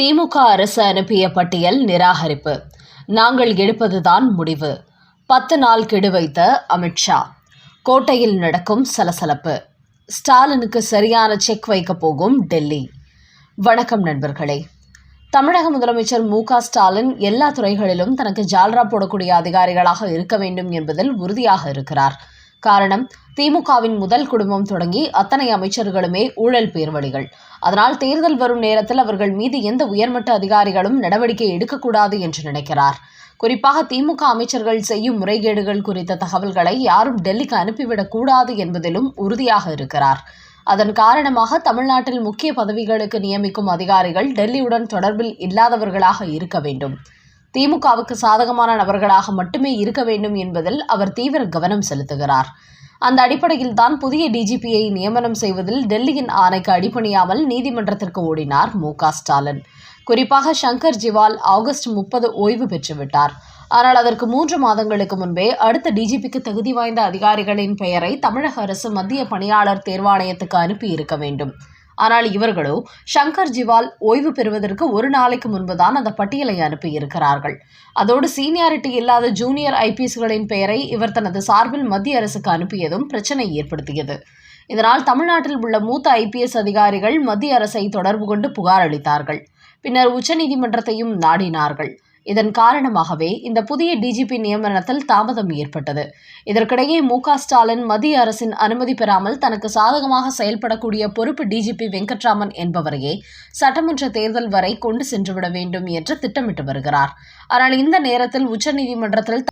திமுக அரசு அனுப்பிய பட்டியல் நிராகரிப்பு. நாங்கள் எடுப்பதுதான் முடிவு. பத்து நாள் கெடு வைத்த அமித்ஷா கோட்டையில் நடக்கும் சலசலப்பு. ஸ்டாலினுக்கு சரியான செக் வைக்கப் போகும் டெல்லி. வணக்கம் நண்பர்களே. தமிழக முதலமைச்சர் மு க ஸ்டாலின் எல்லா துறைகளிலும் தனக்கு ஜால்ரா போடக்கூடிய அதிகாரிகளாக இருக்க வேண்டும் என்பதில் உறுதியாக இருக்கிறார். காரணம் திமுகவின் முதல் குடும்பம் தொடங்கி அத்தனை அமைச்சர்களுமே ஊழல் பேர்வழிகள். அதனால் தேர்தல் வரும் நேரத்தில் அவர்கள் மீது எந்த உயர்மட்ட அதிகாரிகளும் நடவடிக்கை எடுக்கக்கூடாது என்று நினைக்கிறார். குறிப்பாக திமுக அமைச்சர்கள் செய்யும் முறைகேடுகள் குறித்த தகவல்களை யாரும் டெல்லிக்கு அனுப்பிவிடக் கூடாது என்பதிலும் உறுதியாக இருக்கிறார். அதன் காரணமாக தமிழ்நாட்டில் முக்கிய பதவிகளுக்கு நியமிக்கும் அதிகாரிகள் டெல்லியுடன் தொடர்பில் இல்லாதவர்களாக இருக்க வேண்டும். திமுகவுக்கு சாதகமான நபர்களாக மட்டுமே இருக்க வேண்டும் என்பதில் அவர் தீவிர கவனம் செலுத்துகிறார். அந்த அடிப்படையில் தான் புதிய டிஜிபியை நியமனம் செய்வதில் டெல்லியின் ஆணைக்கு அடிபணியாமல் நீதிமன்றத்திற்கு ஓடினார் மு ஸ்டாலின். குறிப்பாக சங்கர் ஜிவால் ஆகஸ்ட் முப்பது ஓய்வு பெற்றுவிட்டார். ஆனால் அதற்கு மூன்று மாதங்களுக்கு முன்பே அடுத்த டிஜிபிக்கு தகுதி வாய்ந்த அதிகாரிகளின் பெயரை தமிழக அரசு மத்திய பணியாளர் தேர்வாணையத்துக்கு அனுப்பி இருக்க வேண்டும். ஆனால் இவர்களோ சங்கர் ஜிவால் ஓய்வு பெறுவதற்கு ஒரு நாளைக்கு முன்புதான் அந்த பட்டியலை அனுப்பியிருக்கிறார்கள். அதோடு சீனியாரிட்டி இல்லாத ஜூனியர் ஐபிஎஸ்களின் பெயரை இவர் தனது சார்பில் மத்திய அரசுக்கு அனுப்பியதும் பிரச்சனை ஏற்படுத்தியது. இதனால் தமிழ்நாட்டில் உள்ள மூத்த ஐபிஎஸ் அதிகாரிகள் மத்திய அரசை தொடர்பு கொண்டு புகார் அளித்தார்கள். பின்னர் உச்சநீதிமன்றத்தையும் நாடினார்கள். இதன் காரணமாகவே இந்த புதிய டிஜிபி நியமனத்தில் தாமதம் ஏற்பட்டது. இதற்கிடையே மு ஸ்டாலின் மத்திய அரசின் அனுமதி பெறாமல் தனக்கு சாதகமாக செயல்படக்கூடிய பொறுப்பு டிஜிபி வெங்கட்ராமன் என்பவரையே சட்டமன்ற தேர்தல் வரை கொண்டு சென்றுவிட வேண்டும் என்று திட்டமிட்டு வருகிறார். ஆனால் இந்த நேரத்தில் உச்சநீதிமன்றத்தில்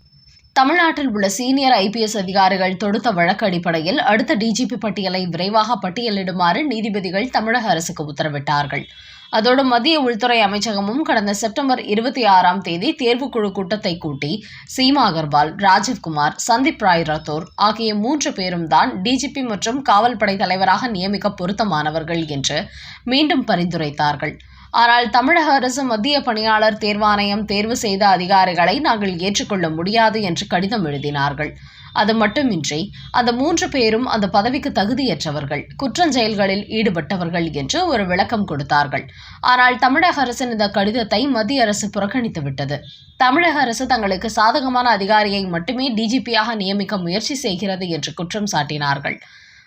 தமிழ்நாட்டில் உள்ள சீனியர் ஐபிஎஸ் அதிகாரிகள் தொடுத்த வழக்கு அடிப்படையில் அடுத்த டிஜிபி பட்டியலை விரைவாக பட்டியலிடுமாறு நீதிபதிகள் தமிழக அரசுக்கு உத்தரவிட்டார்கள். அதோடு மத்திய உள்துறை அமைச்சகமும் கடந்த செப்டம்பர் இருபத்தி ஆறாம் தேதி தேர்வுக்குழு கூட்டத்தை கூட்டி சீமா அகர்வால் ராஜீவ்குமார் சந்தீப் ராய் ரத்தோர் ஆகிய மூன்று பேரும் தான் டிஜிபி மற்றும் காவல்படை தலைவராக நியமிக்க பொருத்தமானவர்கள் என்று மீண்டும் பரிந்துரைத்தார்கள். ஆனால் தமிழக அரசு மத்திய பணியாளர் தேர்வாணையம் தேர்வு செய்த அதிகாரிகளை நாங்கள் ஏற்றுக்கொள்ள முடியாது என்று கடிதம் எழுதினார்கள். அது மட்டுமின்றி அந்த மூன்று பேரும் அந்த பதவிக்கு தகுதியற்றவர்கள் குற்றஞ்செயல்களில் ஈடுபட்டவர்கள் என்று ஒரு விளக்கம் கொடுத்தார்கள். ஆனால் தமிழக அரசின் இந்த கடிதத்தை மத்திய அரசு புறக்கணித்து விட்டது. தமிழக அரசு தங்களுக்கு சாதகமான அதிகாரியை மட்டுமே டிஜிபியாக நியமிக்க முயற்சி செய்கிறது என்று குற்றம் சாட்டினார்கள்.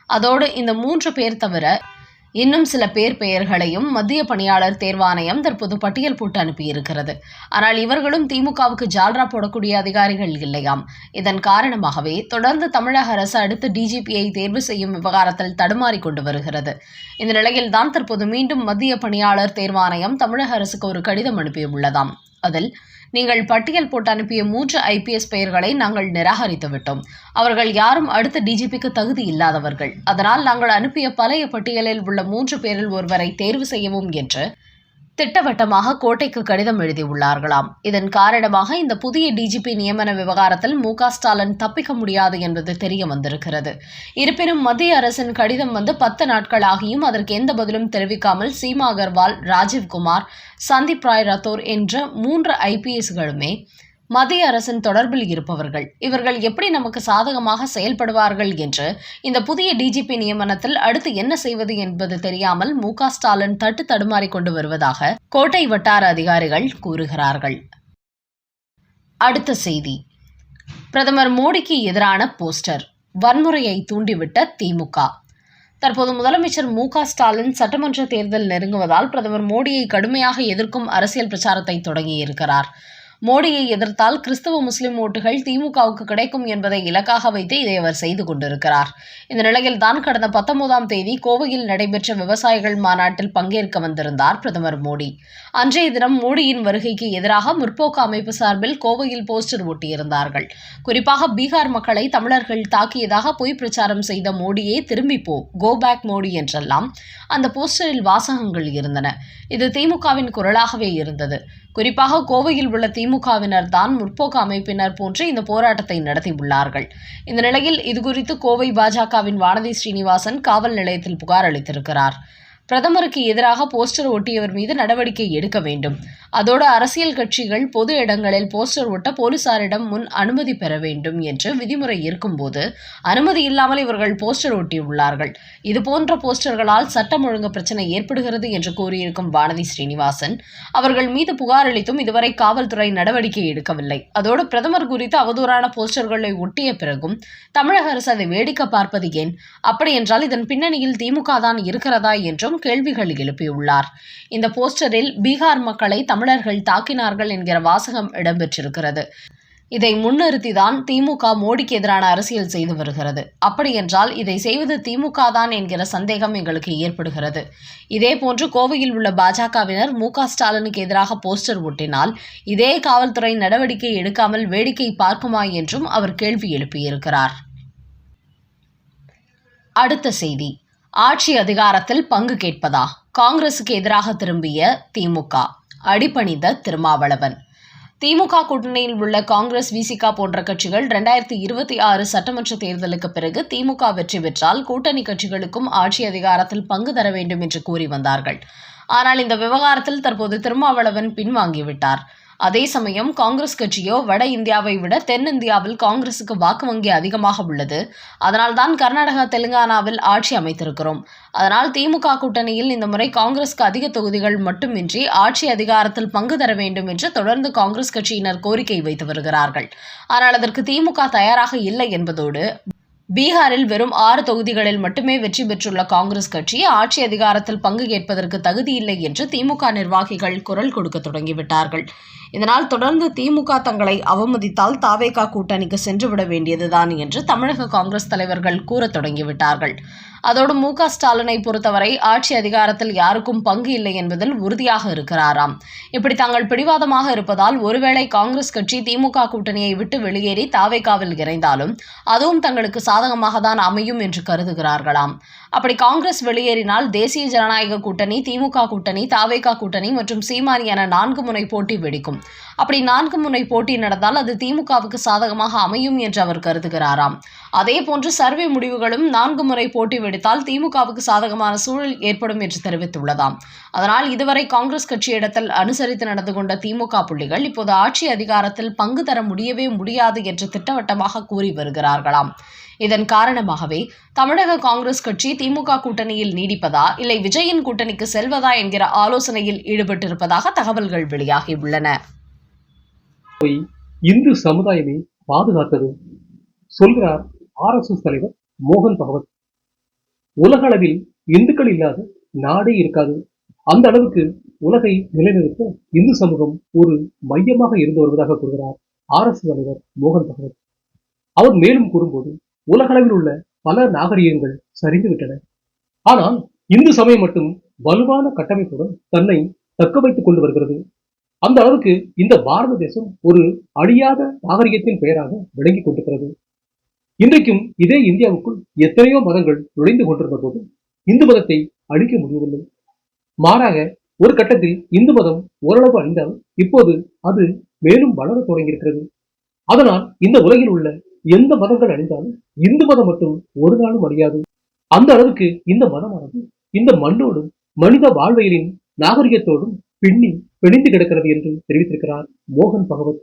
அதோடு இந்த மூன்று பேர் தவிர இன்னும் சில பேர் பெயர்களையும் மத்திய பணியாளர் தேர்வாணையம் தற்போது பட்டியல் போட்டு அனுப்பியிருக்கிறது. ஆனால் இவர்களும் திமுகவுக்கு ஜால்ரா போடக்கூடிய அதிகாரிகள் இல்லையாம். இதன் காரணமாகவே தொடர்ந்து தமிழக அரசு அடுத்த டிஜிபியை தேர்வு செய்யும் விவகாரத்தில் தடுமாறி கொண்டு வருகிறது. இந்த நிலையில் தான் தற்போது மீண்டும் மத்திய பணியாளர் தேர்வாணையம் தமிழக அரசுக்கு ஒரு கடிதம் அனுப்பியுள்ளதாம். அதில் நீங்கள் பட்டியல் போட்டு அனுப்பிய மூன்று ஐபிஎஸ் பெயர்களை நாங்கள் நிராகரித்து விட்டோம் அவர்கள் யாரும் அடுத்த டிஜிபிக்கு தகுதி இல்லாதவர்கள். அதனால் நாங்கள் அனுப்பிய பழைய பட்டியலில் உள்ள மூன்று பேரில் ஒருவரை தேர்வு செய்யவும் என்று திட்டவட்டமாக கோட்டைக்கு கடிதம் எழுதியுள்ளார்களாம். இதன் காரணமாக இந்த புதிய டிஜிபி நியமன விவகாரத்தில் மு ஸ்டாலின் தப்பிக்க முடியாது என்பது தெரிய வந்திருக்கிறது. இருப்பினும் மத்திய அரசின் கடிதம் வந்து பத்து நாட்கள் ஆகியும் அதற்கு எந்த பதிலும் தெரிவிக்காமல் சீமா அகர்வால் ராஜீவ்குமார் சந்தீப் ராய் ரத்தோர் என்ற மூன்று ஐபிஎஸ்களுமே மத்திய அரசின் தொடர்பில் இருப்பவர்கள். இவர்கள் எப்படி நமக்கு சாதகமாக செயல்படுவார்கள் என்று இந்த புதிய டிஜிபி நியமனத்தில் அடுத்து என்ன செய்வது என்பது தெரியாமல் மு ஸ்டாலின் தட்டு தடுமாறி கொண்டு வருவதாக கோட்டை வட்டார அதிகாரிகள் கூறுகிறார்கள். அடுத்த செய்தி. பிரதமர் மோடிக்கு எதிரான போஸ்டர். வன்முறையை தூண்டிவிட்ட திமுக தற்போது முதலமைச்சர் மு ஸ்டாலின் சட்டமன்ற தேர்தல் நெருங்குவதால் பிரதமர் மோடியை கடுமையாக எதிர்க்கும் அரசியல் பிரச்சாரத்தை தொடங்கியிருக்கிறார். மோடியை எதிர்த்தால் கிறிஸ்தவ முஸ்லிம் ஓட்டுகள் திமுகவுக்கு கிடைக்கும் என்பதை இலக்காக வைத்து இதை அவர் செய்து கொண்டிருக்கிறார். இந்த நிலையில் தான் கடந்த பத்தொன்பதாம் தேதி கோவையில் நடைபெற்ற விவசாயிகள் மாநாட்டில் பங்கேற்க வந்திருந்தார் பிரதமர் மோடி. அன்றைய தினம் மோடியின் வருகைக்கு எதிராக முற்போக்கு அமைப்பு சார்பில் கோவையில் போஸ்டர் ஒட்டியிருந்தார்கள். குறிப்பாக பீகார் மக்களை தமிழர்கள் தாக்கியதாக பொய் பிரச்சாரம் செய்த மோடியே திரும்பி போ கோ பேக் மோடி என்றெல்லாம் அந்த போஸ்டரில் வாசகங்கள் இருந்தன. இது திமுகவின் குரலாகவே இருந்தது. குறிப்பாக கோவையில் உள்ள திமுக திமுகவினர் தான் முற்போக்கு அமைப்பினர் போன்று இந்த போராட்டத்தை நடத்தியுள்ளார்கள். இந்த நிலையில் இதுகுறித்து கோவை பாஜகவின் வானதி ஸ்ரீனிவாசன் காவல் நிலையத்தில் புகார் அளித்திருக்கிறார். பிரதமருக்கு எதிராக போஸ்டர் ஒட்டியவர் மீது நடவடிக்கை எடுக்க வேண்டும். அதோடு அரசியல் கட்சிகள் பொது இடங்களில் போஸ்டர் ஒட்ட போலீசாரிடம் முன் அனுமதி பெற வேண்டும் என்று விதிமுறை இருக்கும்போது அனுமதி இல்லாமல் இவர்கள் போஸ்டர் ஒட்டியுள்ளார்கள். இதுபோன்ற போஸ்டர்களால் சட்டம் ஒழுங்கு பிரச்சனை ஏற்படுகிறது என்று கூறியிருக்கும் வானதி ஸ்ரீனிவாசன் அவர்கள் மீது புகார் அளித்தும் இதுவரை காவல்துறை நடவடிக்கை எடுக்கவில்லை. அதோடு பிரதமர் குறித்து அவதூறான போஸ்டர்களை ஒட்டிய பிறகும் தமிழக அரசு அதை வேடிக்கை பார்ப்பது ஏன்? அப்படியென்றால் இதன் பின்னணியில் திமுக தான் இருக்கிறதா என்றும் மற்றும் கேள்விகள் எழுப்பியுள்ளார். இந்த போஸ்டரில் பீகார் மக்களை தமிழர்கள் தாக்கினார்கள் என்கிற வாசகம் இடம்பெற்றிருக்கிறது. இதை முன்னிறுத்திதான் திமுக மோடிக்கு எதிரான அரசியல் செய்து வருகிறது. அப்படியென்றால் இதை செய்வது திமுக தான் என்கிற சந்தேகம் எங்களுக்கு ஏற்படுகிறது. இதேபோன்று கோவையில் உள்ள பாஜகவினர் மு க ஸ்டாலினுக்கு எதிராக போஸ்டர் ஒட்டினால் இதே காவல்துறை நடவடிக்கை எடுக்காமல் வேடிக்கை பார்க்குமா என்றும் அவர் கேள்வி எழுப்பியிருக்கிறார். அடுத்த செய்தி. ஆட்சி அதிகாரத்தில் பங்கு கேட்பதா? காங்கிரசுக்கு எதிராக திரும்பிய திமுக அடிபணிந்த திருமாவளவன். திமுக கூட்டணியில் உள்ள காங்கிரஸ் விசிகா போன்ற கட்சிகள் ரெண்டாயிரத்தி இருபத்தி ஆறு சட்டமன்ற தேர்தலுக்கு பிறகு திமுக வெற்றி பெற்றால் கூட்டணி கட்சிகளுக்கும் ஆட்சி அதிகாரத்தில் பங்கு தர வேண்டும் என்று கூறி வந்தார்கள். ஆனால் இந்த விவகாரத்தில் தற்போது திருமாவளவன் பின்வாங்கிவிட்டார். அதே சமயம் காங்கிரஸ் கட்சியோ வட இந்தியாவை விட தென்னிந்தியாவில் காங்கிரசுக்கு வாக்கு வங்கி அதிகமாக உள்ளது. அதனால்தான் கர்நாடகா தெலுங்கானாவில் ஆட்சி அமைத்திருக்கிறோம். அதனால் திமுக கூட்டணியில் இந்த முறை காங்கிரஸ்க்கு அதிக தொகுதிகள் மட்டுமின்றி ஆட்சி அதிகாரத்தில் பங்கு தர வேண்டும் என்று தொடர்ந்து காங்கிரஸ் கட்சியினர் கோரிக்கை வைத்து வருகிறார்கள். ஆனால் அதற்கு திமுக தயாராக இல்லை என்பதோடு பீகாரில் வெறும் ஆறு தொகுதிகளில் மட்டுமே வெற்றி பெற்றுள்ள காங்கிரஸ் கட்சி ஆட்சி அதிகாரத்தில் பங்கு கேட்பதற்கு தகுதியில்லை என்று திமுக நிர்வாகிகள் குரல் கொடுக்க தொடங்கிவிட்டார்கள். இதனால் தொடர்ந்து திமுக தங்களை அவமதித்தால் தாவேகா கூட்டணிக்கு சென்றுவிட வேண்டியதுதான் என்று தமிழக காங்கிரஸ் தலைவர்கள் கூறத் தொடங்கிவிட்டார்கள். அதோடு மு க ஸ்டாலினை பொறுத்தவரை ஆட்சி அதிகாரத்தில் யாருக்கும் பங்கு இல்லை என்பதில் உறுதியாக இருக்கிறாராம். இப்படி தாங்கள் பிடிவாதமாக இருப்பதால் ஒருவேளை காங்கிரஸ் கட்சி திமுக கூட்டணியை விட்டு வெளியேறி தாவேகாவில் இறைந்தாலும் அதுவும் தங்களுக்கு சாதகமாக தான் அமையும் என்று கருதுகிறார்களாம். அப்படி காங்கிரஸ் வெளியேறினால் தேசிய ஜனநாயக கூட்டணி திமுக கூட்டணி தாவேகா கூட்டணி மற்றும் சீமானி என நான்கு முனை போட்டி வெடிக்கும். அப்படி நான்கு முனை போட்டி நடந்தால் அது திமுகவுக்கு சாதகமாக அமையும் என்று அவர் கருதுகிறாராம். அதே போன்று சர்வே முடிவுகளும் நான்கு முறை போட்டி வெடித்தால் திமுகவுக்கு சாதகமான சூழல் ஏற்படும் என்று தெரிவித்துள்ளதாம். அதனால் இதுவரை காங்கிரஸ் கட்சியிடத்தில் அனுசரித்து நடந்து கொண்ட திமுக புள்ளிகள் இப்போது ஆட்சி அதிகாரத்தில் பங்கு தர முடியவே முடியாது என்று திட்டவட்டமாக கூறி வருகிறார்களாம். இதன் காரணமாகவே தமிழக காங்கிரஸ் கட்சி திமுக கூட்டணியில் நீடிப்பதா இல்லை விஜயின் கூட்டணிக்கு செல்வதா என்கிற ஆலோசனையில் ஈடுபட்டிருப்பதாக தகவல்கள் வெளியாகியுள்ளன. இந்து சமுதாயமே பாதுகாத்தது சொல்கிறார் ஆர் எஸ் எஸ் தலைவர் மோகன் பகவத். உலக அளவில் இந்துக்கள் இல்லாத நாடே இருக்காது. அந்த அளவுக்கு உலகை நிலைநிறுத்த இந்து சமூகம் ஒரு மையமாக இருந்து வருவதாக கூறுகிறார் ஆர் எஸ் தலைவர் மோகன் பகவத். அவர் மேலும் கூறும்போது உலகளவில் உள்ள பல நாகரிகங்கள் சரிந்து விட்டன ஆனால் இந்து சமயம் மட்டும் வலுவான கட்டமைப்புடன் தன்னை தக்க வைத்துக் கொண்டு வருகிறது. அந்த அளவுக்கு இந்த பாரத தேசம் ஒரு அழியாத நாகரிகத்தின் பெயராக விளங்கிக் கொண்டிருக்கிறது. இன்றைக்கும் இதே இந்தியாவுக்குள் எத்தனையோ மதங்கள் நுழைந்து கொண்டிருந்த போது இந்து மதத்தை அழிக்க முடியவில்லை. மாறாக ஒரு கட்டத்தில் இந்து மதம் ஓரளவு அழிந்தால் இப்போது அது மேலும் வளர தொடங்கியிருக்கிறது. அதனால் இந்த உலகில் உள்ள எந்த மதங்கள் அழிந்தாலும் இந்து மதம் மட்டும் ஒரு நாளும் அழியாது. அந்த அளவுக்கு இந்த மதமானது இந்த மண்ணோடும் மனித வாழ்வியலின் நாகரிகத்தோடும் பின்னி பிணிந்து கிடக்கிறது என்று தெரிவித்திருக்கிறார் மோகன் பகவத்.